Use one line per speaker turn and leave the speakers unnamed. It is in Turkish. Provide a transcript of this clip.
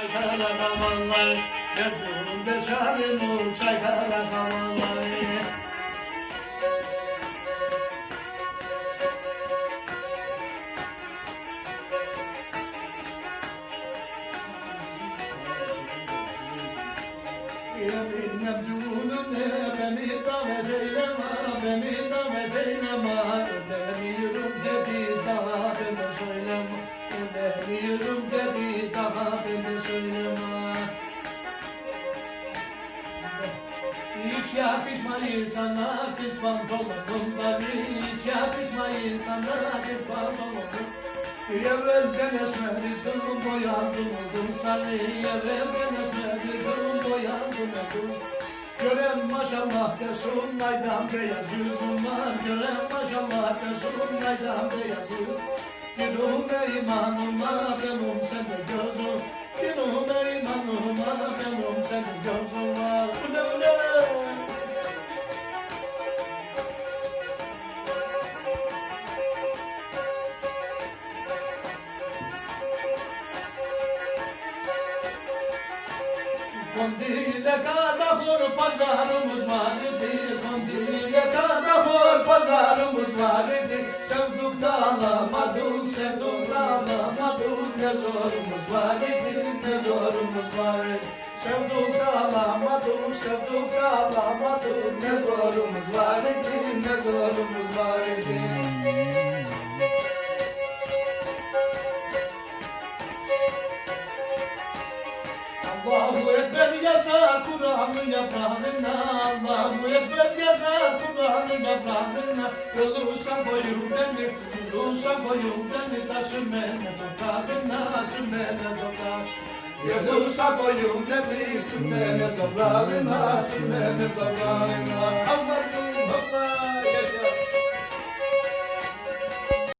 Çaykara kamanlar, Gözümde çarım çaykara kamanlar. Beni davet eyleme, beni davet eyleme. Ölemiyorum Hiç yakışmayı sana kız pantolonum tabi Hiç yakışmayı sana kız pantolonum. Evvelden esmerdim boyandım oldum seni Evvelden esmerdim boyandım oldum Gören maşallah desun aydan beyaz yüzüm Gören maşallah desun aydan beyaz yüzüm. Dinume imanıma benim sende gözüm. Dinume imanıma Kondile kadar pazarımız var idi Kondile kadar pazarımız var idi Sevduk da alamadık, sevduk da alamadık Ne zorumuz var idi, ne zorumuz var idi Sevduk da alamadık, sevduk da alamadık Ne zorumuz var idi, ne zorumuz var Allahu Ekber yazar Kur'an'ın yaprağına. Allahu Ekber yazar Kur'an'ın yaprağına. Olursa koyun beni Olursa koyun beni. Da sürmene toprağına Sürmene toprağına Olursa koyun beni Sürmene toprağına Sürmene toprağına